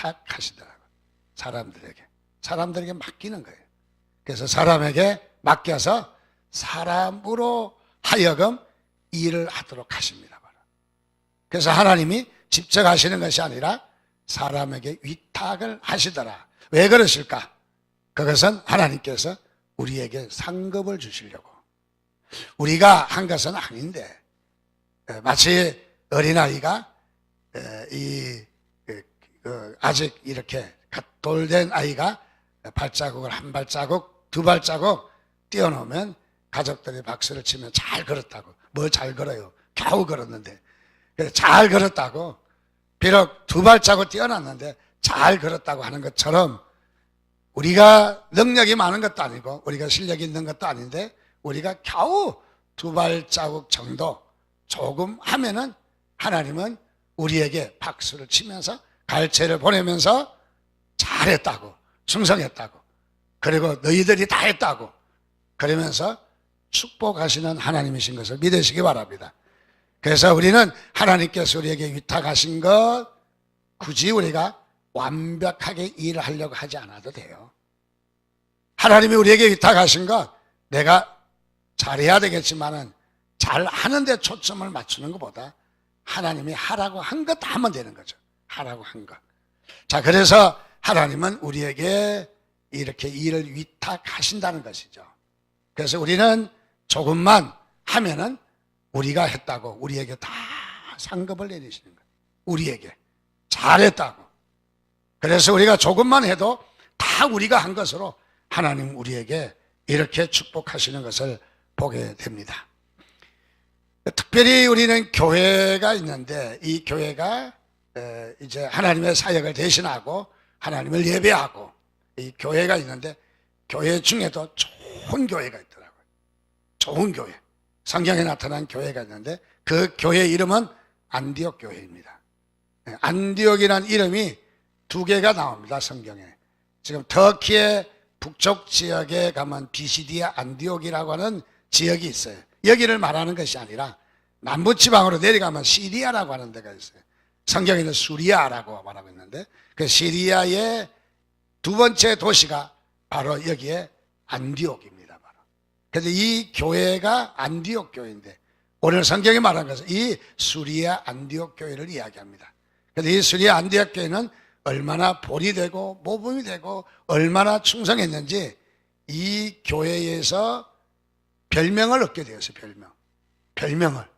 위탁하시더라고요. 사람들에게. 사람들에게 맡기는 거예요. 그래서 사람에게 맡겨서 사람으로 하여금 일을 하도록 하십니다. 그래서 하나님이 직접 하시는 것이 아니라 사람에게 위탁을 하시더라. 왜 그러실까? 그것은 하나님께서 우리에게 상급을 주시려고. 우리가 한 것은 아닌데, 에, 마치 어린아이가 에, 이, 그, 그, 아직 이렇게 돌된 아이가 발자국을 한 발자국, 두 발자국 띄워놓으면 가족들이 박수를 치면 잘 걸었다고. 뭐잘 걸어요? 겨우 걸었는데. 잘 걸었다고. 비록 두 발자국 띄어놨는데 잘 걸었다고 하는 것처럼 우리가 능력이 많은 것도 아니고 우리가 실력이 있는 것도 아닌데 우리가 겨우 두 발자국 정도 조금 하면은 하나님은 우리에게 박수를 치면서 갈채를 보내면서 잘했다고 충성했다고 그리고 너희들이 다 했다고 그러면서 축복하시는 하나님이신 것을 믿으시기 바랍니다. 그래서 우리는 하나님께서 우리에게 위탁하신 것 굳이 우리가 완벽하게 일을 하려고 하지 않아도 돼요. 하나님이 우리에게 위탁하신 것 내가 잘해야 되겠지만은 잘 하는데 초점을 맞추는 것보다 하나님이 하라고 한 것 다 하면 되는 거죠. 하라고 한 것. 자, 그래서 하나님은 우리에게 이렇게 일을 위탁하신다는 것이죠. 그래서 우리는 조금만 하면은 우리가 했다고 우리에게 다 상급을 내리시는 거예요. 우리에게. 잘했다고. 그래서 우리가 조금만 해도 다 우리가 한 것으로 하나님 우리에게 이렇게 축복하시는 것을 보게 됩니다. 특별히 우리는 교회가 있는데 이 교회가 에, 이제 하나님의 사역을 대신하고 하나님을 예배하고 이 교회가 있는데 교회 중에도 좋은 교회가 있더라고요. 좋은 교회. 성경에 나타난 교회가 있는데 그 교회 이름은 안디옥 교회입니다. 예, 안디옥이라는 이름이 두 개가 나옵니다. 성경에. 지금 터키의 북쪽 지역에 가면 비시디아 안디옥이라고 하는 지역이 있어요. 여기를 말하는 것이 아니라 남부 지방으로 내려가면 시리아라고 하는 데가 있어요. 성경에는 수리아라고 말하고 있는데 그 시리아의 두 번째 도시가 바로 여기에 안디옥입니다. 바로. 그래서 이 교회가 안디옥 교회인데 오늘 성경이 말한 것은 이 수리아 안디옥 교회를 이야기합니다. 그래서 이 수리아 안디옥 교회는 얼마나 볼이 되고 모범이 되고 얼마나 충성했는지 이 교회에서 별명을 얻게 되었어요. 별명. 별명을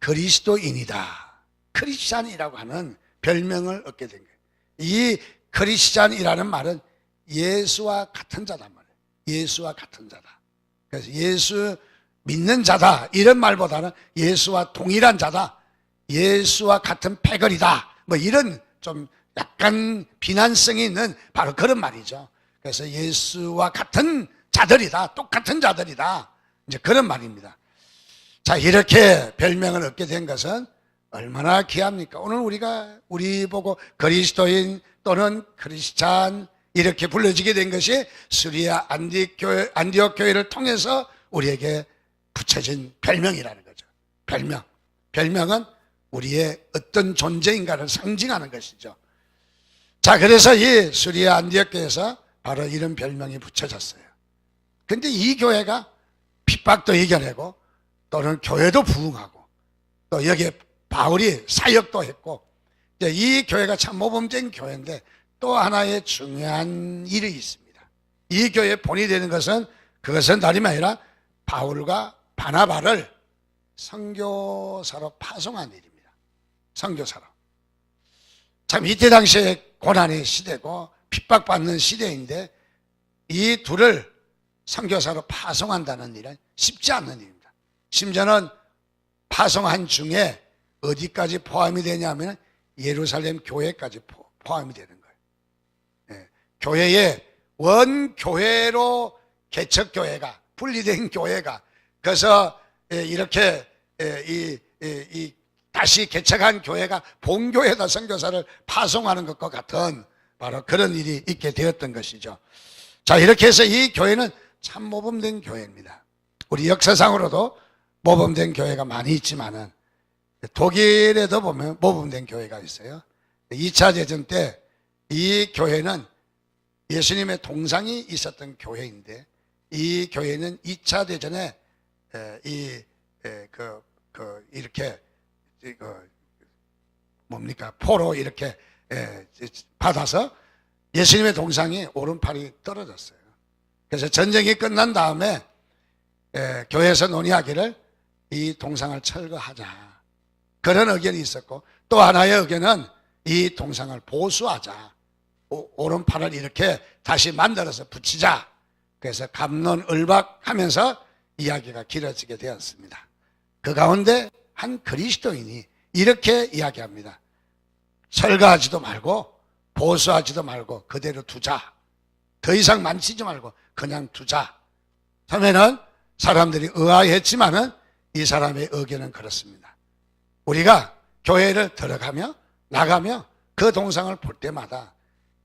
그리스도인이다. 크리스찬이라고 하는 별명을 얻게 된 거예요. 이 크리스찬이라는 말은 예수와 같은 자단 말이에요. 예수와 같은 자다. 그래서 예수 믿는 자다. 이런 말보다는 예수와 동일한 자다. 예수와 같은 패거리다. 뭐 이런 좀 약간 비난성이 있는 바로 그런 말이죠. 그래서 예수와 같은 자들이다. 똑같은 자들이다. 이제 그런 말입니다. 자, 이렇게 별명을 얻게 된 것은 얼마나 귀합니까? 오늘 우리가 우리 보고 그리스도인 또는 크리스찬 이렇게 불러지게 된 것이 수리아 안디옥 교회, 안디옥 교회를 통해서 우리에게 붙여진 별명이라는 거죠. 별명. 별명은 우리의 어떤 존재인가를 상징하는 것이죠. 자, 그래서 이 수리아 안디옥 교회에서 바로 이런 별명이 붙여졌어요. 근데 이 교회가 핍박도 이겨내고 또는 교회도 부흥하고 또 여기에 바울이 사역도 했고 이 교회가 참 모범적인 교회인데 또 하나의 중요한 일이 있습니다. 이 교회의 본이 되는 것은 그것은 다름이 아니라 바울과 바나바를 선교사로 파송한 일입니다. 선교사로. 참 이때 당시에 고난의 시대고 핍박받는 시대인데 이 둘을 선교사로 파송한다는 일은 쉽지 않는 일입니다. 심지어는 파송한 중에 어디까지 포함이 되냐면 예루살렘 교회까지 포함이 되는 거예요. 예, 교회의 원 교회로 개척 교회가 분리된 교회가 그래서 예, 이렇게 예, 이, 이, 이 다시 개척한 교회가 본교회다 선교사를 파송하는 것과 같은 바로 그런 일이 있게 되었던 것이죠. 자 이렇게 해서 이 교회는 참 모범된 교회입니다. 우리 역사상으로도 모범된 교회가 많이 있지만은 독일에도 보면 모범된 교회가 있어요. 2차 대전 때 이 교회는 예수님의 동상이 있었던 교회인데 이 교회는 2차 대전에 에, 이, 에, 그, 그, 이렇게, 그, 뭡니까, 포로 이렇게, 에, 받아서 예수님의 동상이 오른팔이 떨어졌어요. 그래서 전쟁이 끝난 다음에, 에, 교회에서 논의하기를 이 동상을 철거하자. 그런 의견이 있었고, 또 하나의 의견은 이 동상을 보수하자. 오, 오른팔을 이렇게 다시 만들어서 붙이자. 그래서 감론을박하면서 이야기가 길어지게 되었습니다. 그 가운데 한 그리스도인이 이렇게 이야기합니다. 철거하지도 말고 보수하지도 말고 그대로 두자. 더 이상 만지지 말고 그냥 두자. 처음에는 사람들이 의아했지만은 이 사람의 의견은 그렇습니다. 우리가 교회를 들어가며 나가며 그 동상을 볼 때마다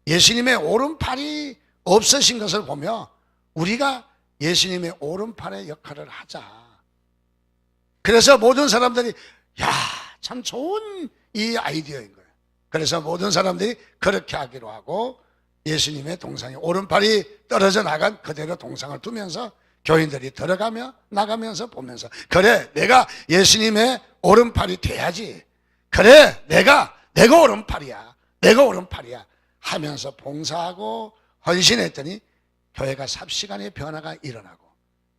예수님의 오른팔이 없으신 것을 보며 우리가 예수님의 오른팔의 역할을 하자. 그래서 모든 사람들이 야, 참 좋은 이 아이디어인 거예요. 그래서 모든 사람들이 그렇게 하기로 하고 예수님의 동상이 오른팔이 떨어져 나간 그대로 동상을 두면서 교인들이 들어가며 나가면서 보면서 그래 내가 예수님의 오른팔이 돼야지. 그래 내가 내가 오른팔이야. 내가 오른팔이야. 하면서 봉사하고 헌신했더니 교회가 삽시간에 변화가 일어나고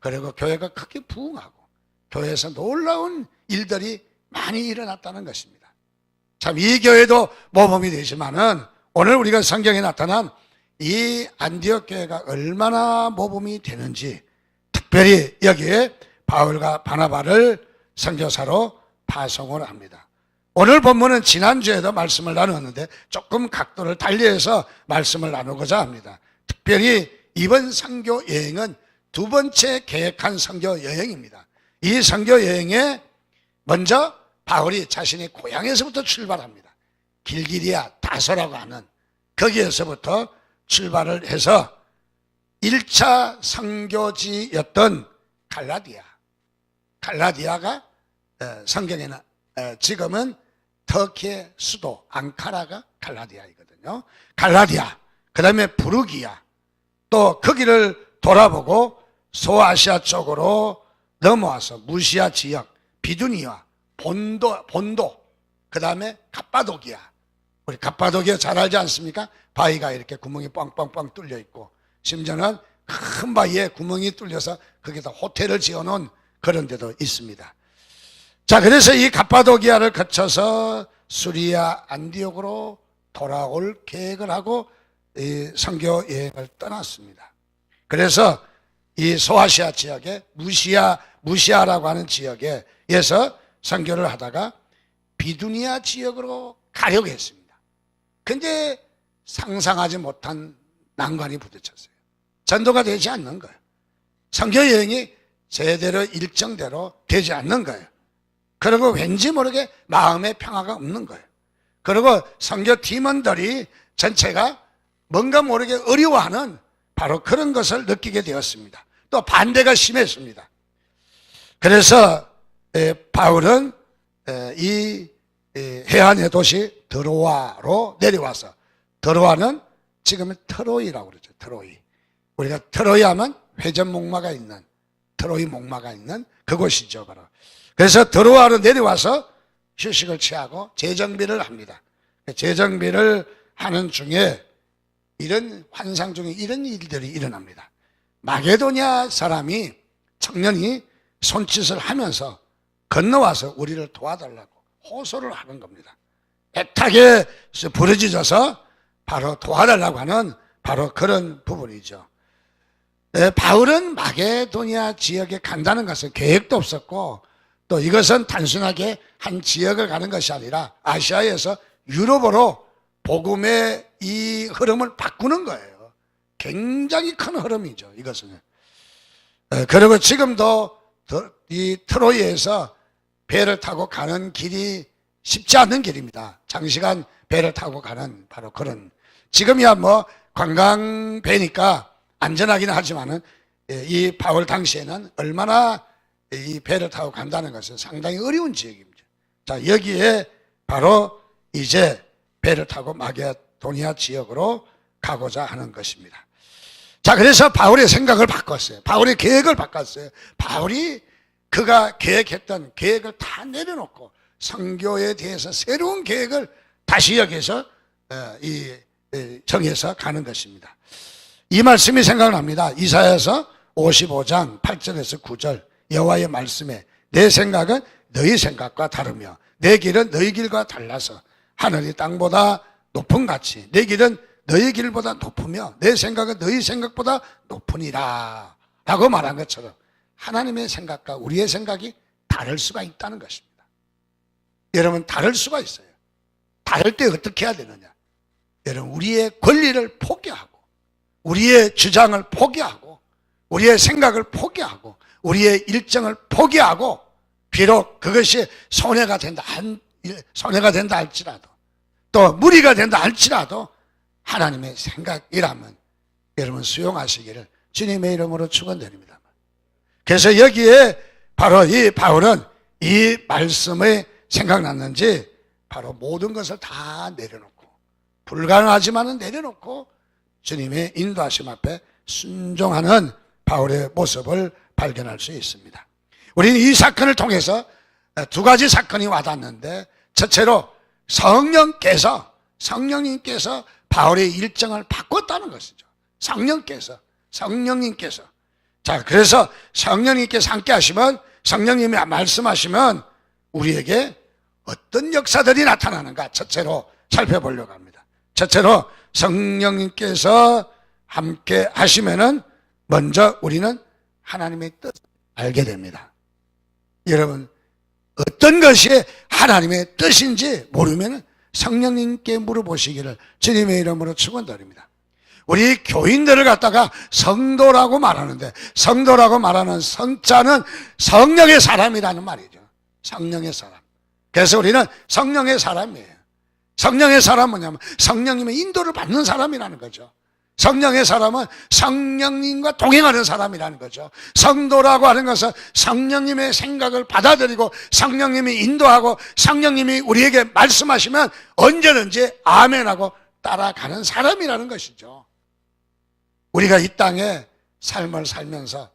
그리고 교회가 크게 부흥하고 교회에서 놀라운 일들이 많이 일어났다는 것입니다. 참 이 교회도 모범이 되지만은 오늘 우리가 성경에 나타난 이 안디옥 교회가 얼마나 모범이 되는지 특별히 여기에 바울과 바나바를 선교사로 파송을 합니다. 오늘 본문은 지난주에도 말씀을 나누었는데 조금 각도를 달리해서 말씀을 나누고자 합니다. 특별히 이번 선교 여행은 두 번째 계획한 선교 여행입니다. 이 선교 여행에 먼저 바울이 자신의 고향에서부터 출발합니다. 길기리아 다소라고 하는 거기에서부터 출발을 해서 1차 선교지였던 갈라디아. 갈라디아가 어, 성경에는 어, 지금은 터키의 수도 앙카라가 갈라디아이거든요. 갈라디아, 그 다음에 부르기아, 또 거기를 돌아보고 소아시아 쪽으로 넘어와서 무시아 지역, 비두니아, 본도, 본도, 그 다음에 갑바도기아. 우리 갑바도기아 잘 알지 않습니까? 바위가 이렇게 구멍이 뻥뻥뻥 뚫려 있고, 심지어는 큰 바위에 구멍이 뚫려서 거기다 호텔을 지어놓은 그런 데도 있습니다. 자, 그래서 이 갑바도기아를 거쳐서 수리아 안디옥으로 돌아올 계획을 하고 이 선교 여행을 떠났습니다. 그래서 이 소아시아 지역에 무시아 무시아라고 하는 지역에서 선교를 하다가 비두니아 지역으로 가려고 했습니다. 근데 상상하지 못한 난관이 부딪혔어요. 전도가 되지 않는 거예요. 선교 여행이 제대로 일정대로 되지 않는 거예요. 그리고 왠지 모르게 마음의 평화가 없는 거예요. 그리고 선교 팀원들이 전체가 뭔가 모르게 어려워하는 바로 그런 것을 느끼게 되었습니다. 또 반대가 심했습니다. 그래서 바울은 이 해안의 도시 드로아로 내려와서 드로아는 지금은 트로이라고 그러죠. 트로이. 우리가 트로이 하면 회전 목마가 있는 트로이 목마가 있는 그곳이죠. 바로. 그래서 드로아로 내려와서 휴식을 취하고 재정비를 합니다. 재정비를 하는 중에 이런 환상 중에 이런 일들이 일어납니다. 마게도냐 사람이 청년이 손짓을 하면서 건너와서 우리를 도와달라고 호소를 하는 겁니다. 애타게 부르짖어서 바로 도와달라고 하는 바로 그런 부분이죠. 네, 바울은 마게도냐 지역에 간다는 것은 계획도 없었고 또 이것은 단순하게 한 지역을 가는 것이 아니라 아시아에서 유럽으로 복음의 이 흐름을 바꾸는 거예요. 굉장히 큰 흐름이죠. 이것은. 그리고 지금도 이 트로이에서 배를 타고 가는 길이 쉽지 않은 길입니다. 장시간 배를 타고 가는 바로 그런. 지금이야 뭐 관광 배니까 안전하기는 하지만은 이 바울 당시에는 얼마나 이 배를 타고 간다는 것은 상당히 어려운 지역입니다. 자, 여기에 바로 이제 배를 타고 마게도니아 지역으로 가고자 하는 것입니다. 자, 그래서 바울의 생각을 바꿨어요. 바울의 계획을 바꿨어요. 바울이 그가 계획했던 계획을 다 내려놓고 성교에 대해서 새로운 계획을 다시 여기서 어, 정해서 가는 것입니다. 이 말씀이 생각납니다. 이사야서 55장 8절에서 9절 여호와의 말씀에 내 생각은 너희 생각과 다르며 내 길은 너희 길과 달라서 하늘이 땅보다 높은 같이 내 길은 너희 길보다 높으며 내 생각은 너희 생각보다 높으니라 라고 말한 것처럼 하나님의 생각과 우리의 생각이 다를 수가 있다는 것입니다. 여러분 다를 수가 있어요. 다를 때 어떻게 해야 되느냐? 여러분 우리의 권리를 포기하고 우리의 주장을 포기하고 우리의 생각을 포기하고 우리의 일정을 포기하고 비록 그것이 손해가 된다 한 손해가 된다 할지라도 또 무리가 된다 할지라도 하나님의 생각이라면 여러분 수용하시기를 주님의 이름으로 축원드립니다. 그래서 여기에 바로 이 바울은 이 말씀이 생각났는지 바로 모든 것을 다 내려놓고 불가능하지만은 내려놓고 주님의 인도하심 앞에 순종하는 바울의 모습을 발견할 수 있습니다. 우리는 이 사건을 통해서 두 가지 사건이 와닿는데 첫째로 성령께서 성령님께서 바울의 일정을 바꿨다는 것이죠. 성령께서 성령님께서 자 그래서 성령님께서 함께 하시면 성령님이 말씀하시면 우리에게 어떤 역사들이 나타나는가 첫째로 살펴보려고 합니다. 첫째로 성령님께서 함께 하시면은 먼저 우리는 하나님의 뜻을 알게 됩니다. 여러분 어떤 것이 하나님의 뜻인지 모르면 성령님께 물어보시기를 주님의 이름으로 축원드립니다. 우리 교인들을 갖다가 성도라고 말하는데 성도라고 말하는 성자는 성령의 사람이라는 말이죠. 성령의 사람. 그래서 우리는 성령의 사람이에요. 성령의 사람은 뭐냐면 성령님의 인도를 받는 사람이라는 거죠. 성령의 사람은 성령님과 동행하는 사람이라는 거죠. 성도라고 하는 것은 성령님의 생각을 받아들이고 성령님이 인도하고 성령님이 우리에게 말씀하시면 언제든지 아멘하고 따라가는 사람이라는 것이죠. 우리가 이 땅에 삶을 살면서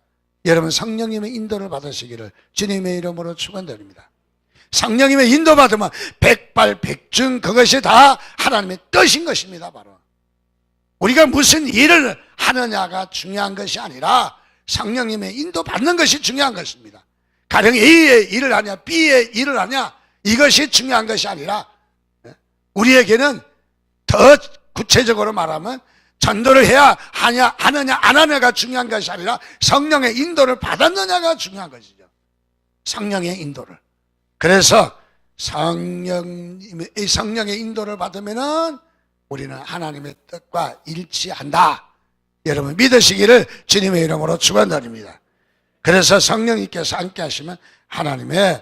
여러분 성령님의 인도를 받으시기를 주님의 이름으로 축원드립니다. 성령님의 인도받으면 백발백중 그것이 다 하나님의 뜻인 것입니다. 바로. 우리가 무슨 일을 하느냐가 중요한 것이 아니라 성령님의 인도받는 것이 중요한 것입니다. 가령 A의 일을 하냐 B의 일을 하냐 이것이 중요한 것이 아니라 우리에게는 더 구체적으로 말하면 전도를 해야 하냐 하느냐 안 하느냐가 중요한 것이 아니라 성령의 인도를 받았느냐가 중요한 것이죠. 성령의 인도를. 그래서 성령님의 성령의 인도를 받으면은 우리는 하나님의 뜻과 일치한다. 여러분 믿으시기를 주님의 이름으로 축원드립니다. 그래서 성령님께서 함께 하시면 하나님의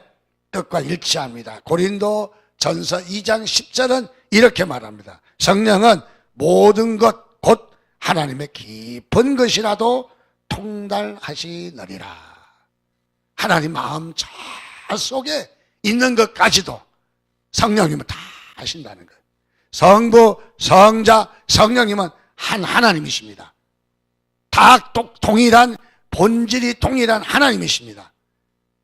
뜻과 일치합니다. 고린도 전서 2장 10절은 이렇게 말합니다. 성령은 모든 것 곧 하나님의 깊은 것이라도 통달하시느니라. 하나님 마음 저 속에 있는 것까지도 성령님은 다 하신다는 거예요. 성부, 성자, 성령님은 한 하나님이십니다. 다 동일한 본질이 동일한 하나님이십니다.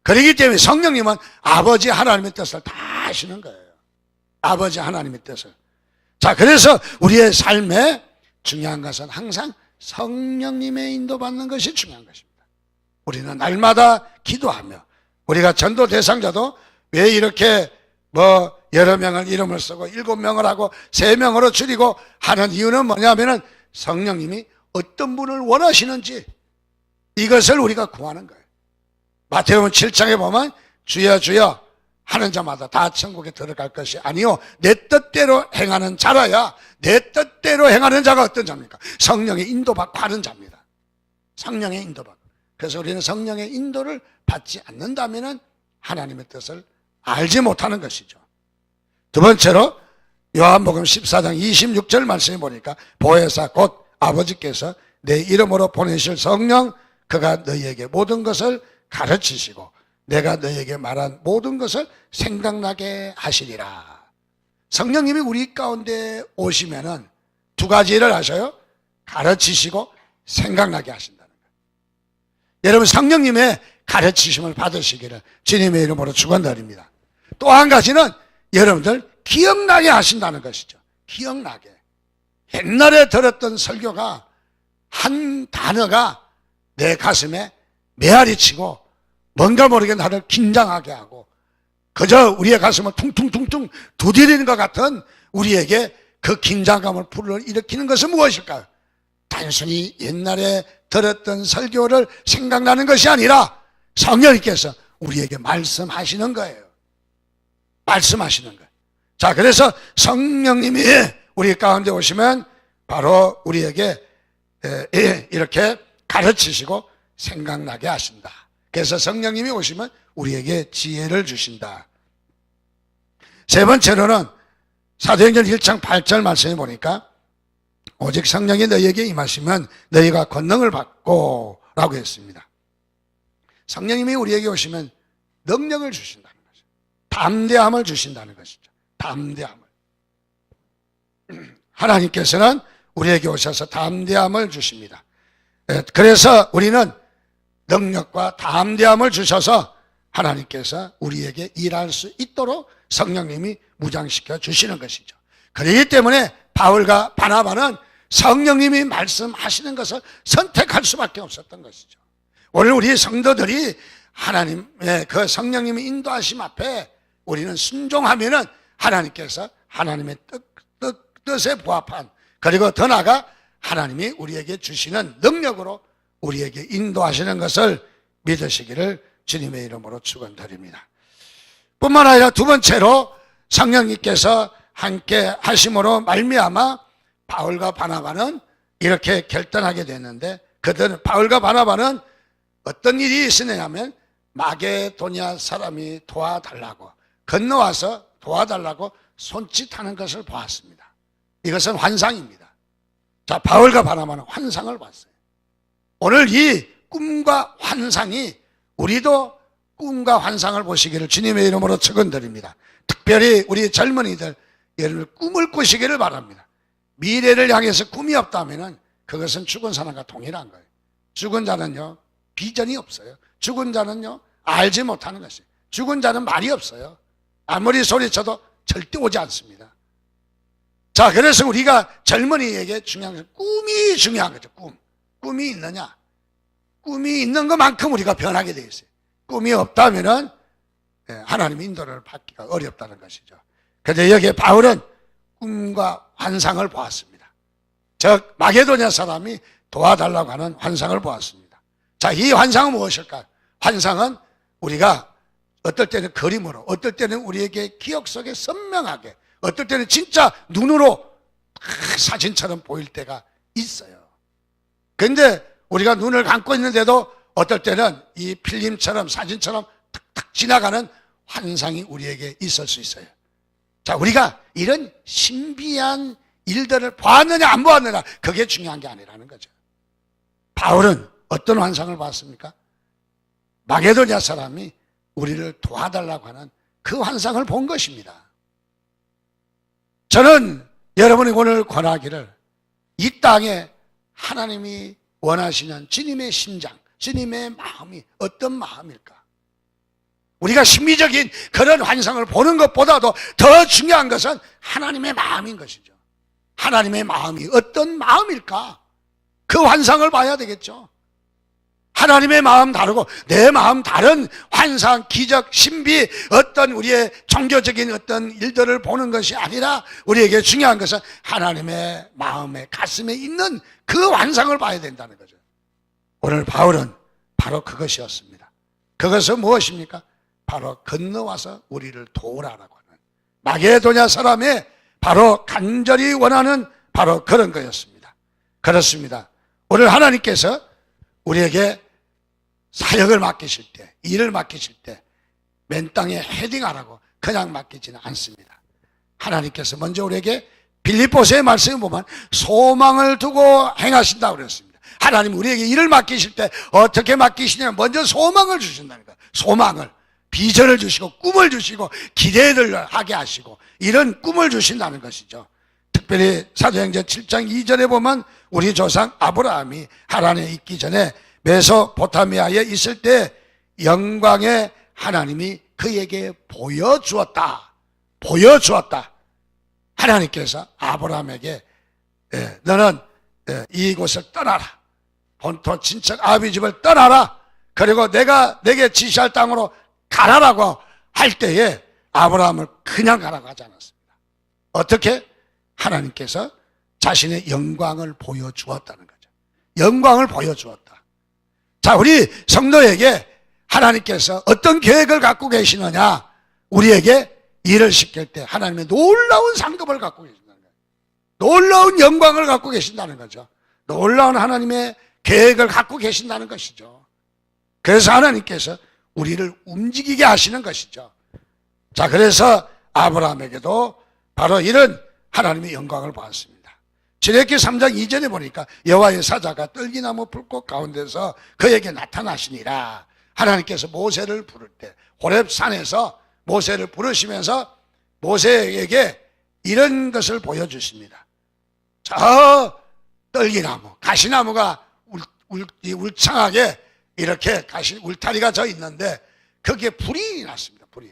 그렇기 때문에 성령님은 아버지 하나님의 뜻을 다 하시는 거예요. 아버지 하나님의 뜻을. 자, 그래서 우리의 삶에 중요한 것은 항상 성령님의 인도받는 것이 중요한 것입니다. 우리는 날마다 기도하며 우리가 전도 대상자도 왜 이렇게 뭐 여러 명을 이름을 쓰고 일곱 명을 하고 세 명으로 줄이고 하는 이유는 뭐냐면은 성령님이 어떤 분을 원하시는지 이것을 우리가 구하는 거예요. 마태복음 7장에 보면 주여 주여 하는 자마다 다 천국에 들어갈 것이 아니요 내 뜻대로 행하는 자라야 내 뜻대로 행하는 자가 어떤 자입니까? 성령의 인도받고 하는 자입니다. 성령의 인도받고. 그래서 우리는 성령의 인도를 받지 않는다면은 하나님의 뜻을 알지 못하는 것이죠. 두 번째로 요한복음 14장 26절 말씀에 보니까 보혜사 곧 아버지께서 내 이름으로 보내실 성령 그가 너희에게 모든 것을 가르치시고 내가 너희에게 말한 모든 것을 생각나게 하시리라. 성령님이 우리 가운데 오시면은 두 가지 일을 하셔요. 가르치시고 생각나게 하신다는 거예요. 여러분 성령님의 가르치심을 받으시기를 주님의 이름으로 축원드립니다. 또 한 가지는 여러분들 기억나게 하신다는 것이죠. 기억나게. 옛날에 들었던 설교가 한 단어가 내 가슴에 메아리 치고 뭔가 모르게 나를 긴장하게 하고 그저 우리의 가슴을 퉁퉁퉁퉁 두드리는 것 같은 우리에게 그 긴장감을 불러일으키는 것은 무엇일까요? 단순히 옛날에 들었던 설교를 생각나는 것이 아니라 성령님께서 우리에게 말씀하시는 거예요. 말씀하시는 거예요. 자, 그래서 성령님이 우리 가운데 오시면 바로 우리에게 이렇게 가르치시고 생각나게 하신다. 그래서 성령님이 오시면 우리에게 지혜를 주신다. 세 번째로는 사도행전 1장 8절 말씀해 보니까 오직 성령이 너희에게 임하시면 너희가 권능을 받고 라고 했습니다. 성령님이 우리에게 오시면 능력을 주신다는 거죠. 담대함을 주신다는 것이죠. 담대함을. 하나님께서는 우리에게 오셔서 담대함을 주십니다. 예, 그래서 우리는 능력과 담대함을 주셔서 하나님께서 우리에게 일할 수 있도록 성령님이 무장시켜 주시는 것이죠. 그렇기 때문에 바울과 바나바는 성령님이 말씀하시는 것을 선택할 수밖에 없었던 것이죠. 오늘 우리 성도들이 하나님의 그 성령님이 인도하심 앞에 우리는 순종하면은 하나님께서 하나님의 뜻, 뜻, 뜻에 부합한 그리고 더 나아가 하나님이 우리에게 주시는 능력으로 우리에게 인도하시는 것을 믿으시기를 주님의 이름으로 축원드립니다. 뿐만 아니라 두 번째로 성령님께서 함께 하심으로 말미암아 바울과 바나바는 이렇게 결단하게 됐는데 그들은 바울과 바나바는 어떤 일이 있으냐면 마게도냐 사람이 도와달라고 건너와서 도와달라고 손짓하는 것을 보았습니다. 이것은 환상입니다. 자, 바울과 바나바는 환상을 봤어요. 오늘 이 꿈과 환상이 우리도 꿈과 환상을 보시기를 주님의 이름으로 축원드립니다. 특별히 우리 젊은이들 여러분 꿈을 꾸시기를 바랍니다. 미래를 향해서 꿈이 없다면 그것은 죽은 사람과 동일한 거예요. 죽은 자는요 비전이 없어요. 죽은 자는요 알지 못하는 것이에요. 죽은 자는 말이 없어요. 아무리 소리쳐도 절대 오지 않습니다. 자, 그래서 우리가 젊은이에게 중요한 것은 꿈이 중요한 거죠. 꿈. 꿈이 있느냐? 꿈이 있는 것만큼 우리가 변하게 되어 있어요. 꿈이 없다면은 예, 하나님 인도를 받기가 어렵다는 것이죠. 그런데 여기에 바울은 꿈과 환상을 보았습니다. 즉 마게도냐 사람이 도와달라고 하는 환상을 보았습니다. 자, 이 환상은 무엇일까요? 환상은 우리가 어떨 때는 그림으로, 어떨 때는 우리에게 기억 속에 선명하게, 어떨 때는 진짜 눈으로 딱 사진처럼 보일 때가 있어요. 근데 우리가 눈을 감고 있는데도 어떨 때는 이 필름처럼 사진처럼 탁탁 지나가는 환상이 우리에게 있을 수 있어요. 자, 우리가 이런 신비한 일들을 보았느냐 안 보았느냐 그게 중요한 게 아니라는 거죠. 바울은 어떤 환상을 봤습니까? 마게도냐 사람이 우리를 도와달라고 하는 그 환상을 본 것입니다. 저는 여러분이 오늘 권하기를 이 땅에 하나님이 원하시는 주님의 심장, 주님의 마음이 어떤 마음일까? 우리가 심리적인 그런 환상을 보는 것보다도 더 중요한 것은 하나님의 마음인 것이죠. 하나님의 마음이 어떤 마음일까? 그 환상을 봐야 되겠죠. 하나님의 마음 다르고 내 마음 다른 환상, 기적, 신비 어떤 우리의 종교적인 어떤 일들을 보는 것이 아니라 우리에게 중요한 것은 하나님의 마음의 가슴에 있는 그 환상을 봐야 된다는 거죠. 오늘 바울은 바로 그것이었습니다. 그것은 무엇입니까? 바로 건너와서 우리를 도우라라고 하는 마게도냐 사람의 바로 간절히 원하는 바로 그런 거였습니다. 그렇습니다. 오늘 하나님께서 우리에게 사역을 맡기실 때, 일을 맡기실 때, 맨 땅에 헤딩하라고 그냥 맡기지는 않습니다. 하나님께서 먼저 우리에게 빌립보서의 말씀을 보면 소망을 두고 행하신다고 그랬습니다. 하나님 우리에게 일을 맡기실 때 어떻게 맡기시냐면 먼저 소망을 주신다는 거예요. 소망을. 비전을 주시고 꿈을 주시고 기대를 하게 하시고 이런 꿈을 주신다는 것이죠. 특별히 사도행전 7장 2절에 보면 우리 조상 아브라함이 하란에 있기 전에 메소포타미아에 있을 때 영광의 하나님이 그에게 보여주었다. 보여주었다. 하나님께서 아브라함에게 예, 너는 예, 이곳을 떠나라. 본토 친척 아비 집을 떠나라. 그리고 내가 내게 지시할 땅으로 가라라고 할 때에 아브라함을 그냥 가라고 하지 않았습니다. 어떻게? 하나님께서 자신의 영광을 보여주었다는 거죠. 영광을 보여주었다. 자, 우리 성도에게 하나님께서 어떤 계획을 갖고 계시느냐? 우리에게 일을 시킬 때 하나님의 놀라운 상급을 갖고 계신다는 거예요. 놀라운 영광을 갖고 계신다는 거죠. 놀라운 하나님의 계획을 갖고 계신다는 것이죠. 그래서 하나님께서 우리를 움직이게 하시는 것이죠. 자, 그래서 아브라함에게도 바로 이런 하나님의 영광을 보았습니다. 지레기 3장 2절에 보니까 여호와의 사자가 떨기나무 불꽃 가운데서 그에게 나타나시니라. 하나님께서 모세를 부를 때 호렙 산에서 모세를 부르시면서 모세에게 이런 것을 보여주십니다. 저 떨기나무, 가시나무가 울, 울, 이 울창하게 이렇게 가시, 울타리가 져 있는데 거기에 불이 났습니다. 불이.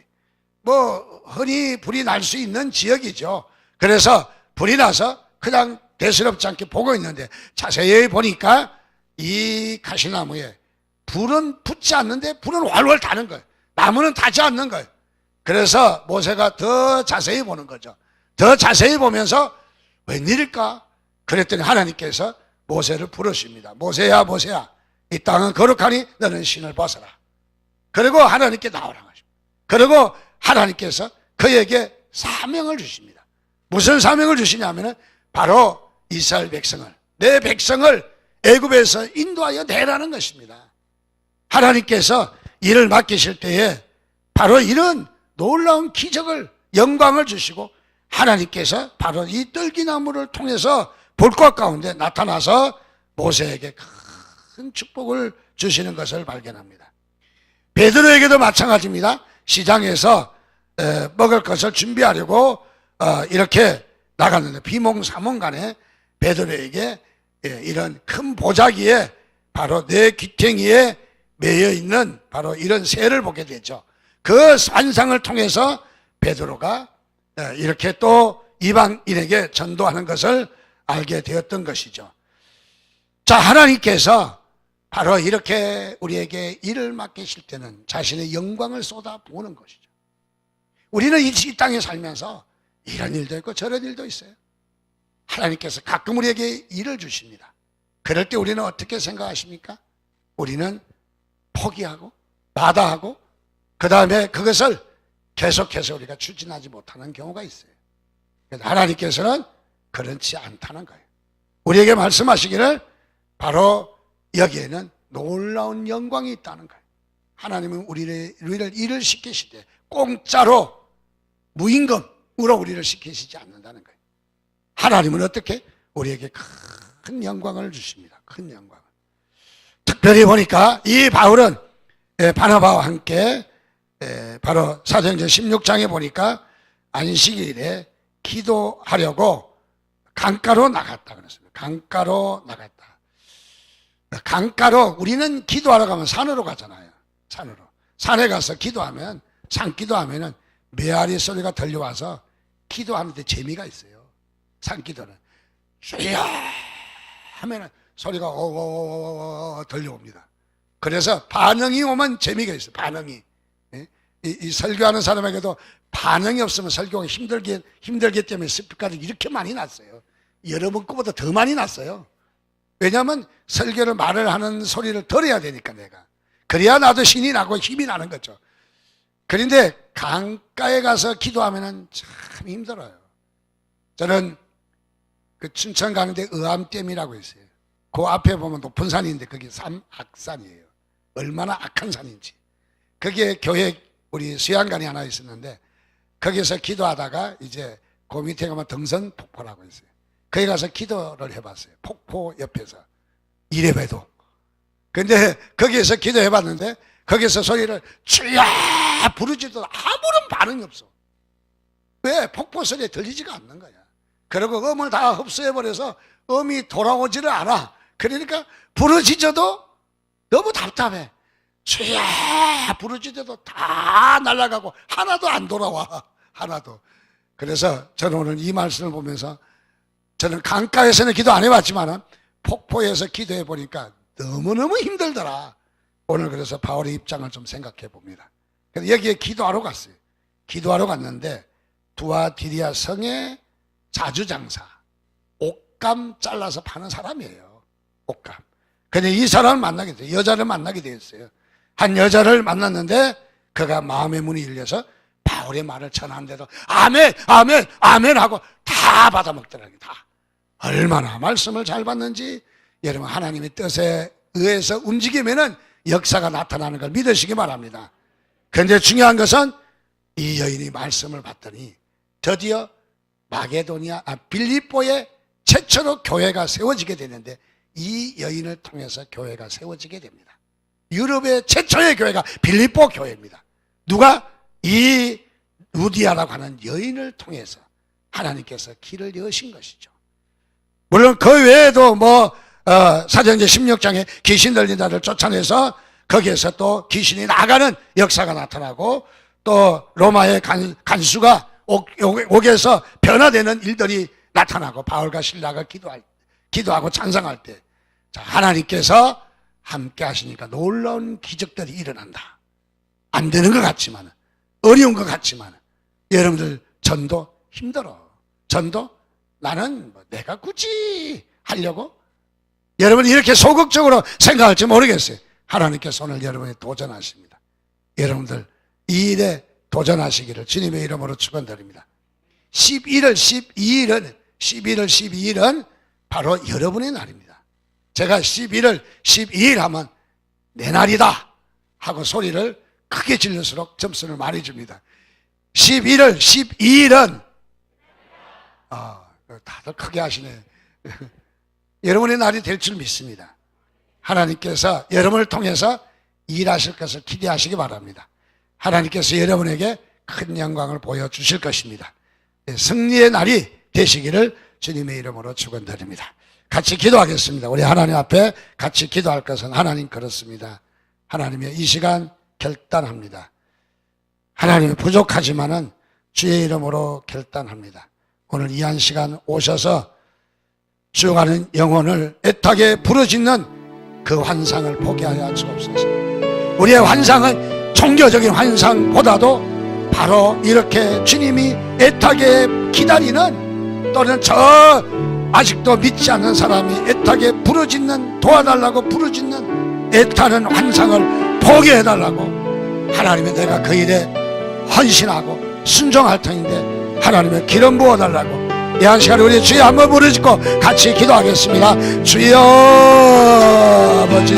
뭐 흔히 불이 날 수 있는 지역이죠. 그래서 불이 나서 그냥 대수롭지 않게 보고 있는데 자세히 보니까 이 가시나무에 불은 붙지 않는데 불은 활활 타는 거예요. 나무는 타지 않는 거예요. 그래서 모세가 더 자세히 보는 거죠. 더 자세히 보면서 웬일일까? 그랬더니 하나님께서 모세를 부르십니다. 모세야, 모세야. 이 땅은 거룩하니 너는 신을 벗어라. 그리고 하나님께 나오라는 것입니다. 그리고 하나님께서 그에게 사명을 주십니다. 무슨 사명을 주시냐면은 바로 이스라엘 백성을 내 백성을 애굽에서 인도하여 내라는 것입니다. 하나님께서 일을 맡기실 때에 바로 이런 놀라운 기적을 영광을 주시고 하나님께서 바로 이 떨기나무를 통해서 볼것 가운데 나타나서 모세에게 큰 축복을 주시는 것을 발견합니다. 베드로에게도 마찬가지입니다. 시장에서 에, 먹을 것을 준비하려고 어, 이렇게 나갔는데 비몽사몽간에 베드로에게 예, 이런 큰 보자기에 바로 내 귀퉁이에 매여 있는 바로 이런 새를 보게 되죠. 그 환상을 통해서 베드로가 예, 이렇게 또 이방인에게 전도하는 것을 알게 되었던 것이죠. 자, 하나님께서 바로 이렇게 우리에게 일을 맡기실 때는 자신의 영광을 쏟아 부는 것이죠. 우리는 이 땅에 살면서 이런 일도 있고 저런 일도 있어요. 하나님께서 가끔 우리에게 일을 주십니다. 그럴 때 우리는 어떻게 생각하십니까? 우리는 포기하고 마다하고 그 다음에 그것을 계속해서 우리가 추진하지 못하는 경우가 있어요. 하나님께서는 그렇지 않다는 거예요. 우리에게 말씀하시기를 바로 여기에는 놀라운 영광이 있다는 거예요. 하나님은 우리를, 우리를 일을 시키시되 공짜로 무임금으로 우리를 시키시지 않는다는 거예요. 하나님은 어떻게? 우리에게 큰 영광을 주십니다. 큰 영광을. 특별히 보니까 이 바울은 예, 바나바와 함께 예, 바로 사도행전 16장에 보니까 안식일에 기도하려고 강가로 나갔다 그랬습니다. 강가로 나갔다. 강가로 우리는 기도하러 가면 산으로 가잖아요. 산으로. 산에 가서 기도하면 산 기도하면은 메아리 소리가 들려와서 기도하는데 재미가 있어요. 산 기도는 소리야 하면은 소리가 오오오오 들려옵니다. 그래서 반응이 오면 재미가 있어요. 반응이. 예? 이, 이 설교하는 사람에게도 반응이 없으면 설교가 힘들기, 힘들기 때문에 스피커를 이렇게 많이 났어요. 여러분 거보다 더 많이 났어요. 왜냐하면 설교를 말을 하는 소리를 들어야 되니까 내가. 그래야 나도 신이 나고 힘이 나는 거죠. 그런데 강가에 가서 기도하면 참 힘들어요. 저는 그 춘천 가는데 의암댐이라고 있어요. 그 앞에 보면 높은 산인데 그게 삼악산이에요. 얼마나 악한 산인지. 거기에 교회 우리 수양관이 하나 있었는데 거기서 기도하다가 이제 그 밑에 가면 등선 폭포라고 있어요. 거기 가서 기도를 해봤어요. 폭포 옆에서. 이래봬도. 근데 거기에서 기도해봤는데 거기서 소리를 주야 부르지도 아무런 반응이 없어. 왜? 폭포 소리에 들리지가 않는 거야. 그리고 음을 다 흡수해버려서 음이 돌아오지를 않아. 그러니까 부르짖어도 너무 답답해. 주야 부르짖어도 다 날아가고 하나도 안 돌아와. 하나도. 그래서 저는 오늘 이 말씀을 보면서 저는 강가에서는 기도 안 해봤지만 폭포에서 기도해 보니까 너무너무 힘들더라. 오늘 그래서 바울의 입장을 좀 생각해 봅니다. 여기에 기도하러 갔어요. 기도하러 갔는데 두아디리아 성의 자주장사 옷감 잘라서 파는 사람이에요. 옷감. 근데 이 사람을 만나게 돼요. 여자를 만나게 되었어요. 한 여자를 만났는데 그가 마음의 문이 열려서 바울의 말을 전하는데도 아멘, 아멘, 아멘 하고 다 받아먹더라고요. 다. 얼마나 말씀을 잘 받는지 여러분 하나님의 뜻에 의해서 움직이면은 역사가 나타나는 걸 믿으시기 바랍니다. 그런데 중요한 것은 이 여인이 말씀을 받더니 드디어 마게도니아 아, 빌립보에 최초로 교회가 세워지게 되는데 이 여인을 통해서 교회가 세워지게 됩니다. 유럽의 최초의 교회가 빌립보 교회입니다. 누가 이 루디아라고 하는 여인을 통해서 하나님께서 길을 여신 것이죠. 물론 그 외에도 뭐 어, 사도행전 16장에 귀신 들린 자를 쫓아내서 거기에서 또 귀신이 나가는 역사가 나타나고 또 로마의 간, 간수가 옥에서 변화되는 일들이 나타나고 바울과 신라가 기도할 기도하고 찬성할 때 자, 하나님께서 함께 하시니까 놀라운 기적들이 일어난다. 안 되는 것 같지만 어려운 것 같지만 여러분들 전도 힘들어. 전도 나는 뭐 내가 굳이 하려고 여러분 이렇게 소극적으로 생각할지 모르겠어요. 하나님께서 오늘 여러분이 도전하십니다. 여러분들 이 일에 도전하시기를 주님의 이름으로 축원드립니다. 11월 12일은 11월 12일은 바로 여러분의 날입니다. 제가 11월 12일 하면 내 날이다 하고 소리를 크게 질를수록 점수를 많이 줍니다. 11월 12일은 아, 다들 크게 하시네. 여러분의 날이 될 줄 믿습니다. 하나님께서 여러분을 통해서 일하실 것을 기대하시기 바랍니다. 하나님께서 여러분에게 큰 영광을 보여주실 것입니다. 네, 승리의 날이 되시기를 주님의 이름으로 축원드립니다. 같이 기도하겠습니다. 우리 하나님 앞에 같이 기도할 것은 하나님 그렇습니다. 하나님의 이 시간 결단합니다. 하나님이 부족하지만은 주의 이름으로 결단합니다. 오늘 이 한 시간 오셔서 죽어가는 영혼을 애타게 부르짖는 그 환상을 보게 하여 주옵소서. 우리의 환상은 종교적인 환상보다도 바로 이렇게 주님이 애타게 기다리는 또는 저 아직도 믿지 않는 사람이 애타게 부르짖는 도와달라고 부르짖는 애타는 환상을 보게 해달라고 하나님의 내가 그 일에 헌신하고 순종할 터인데 하나님의 기름 부어달라고 이 한 시간에 우리 주여 한번 부르짖고 같이 기도하겠습니다. 주여 아버지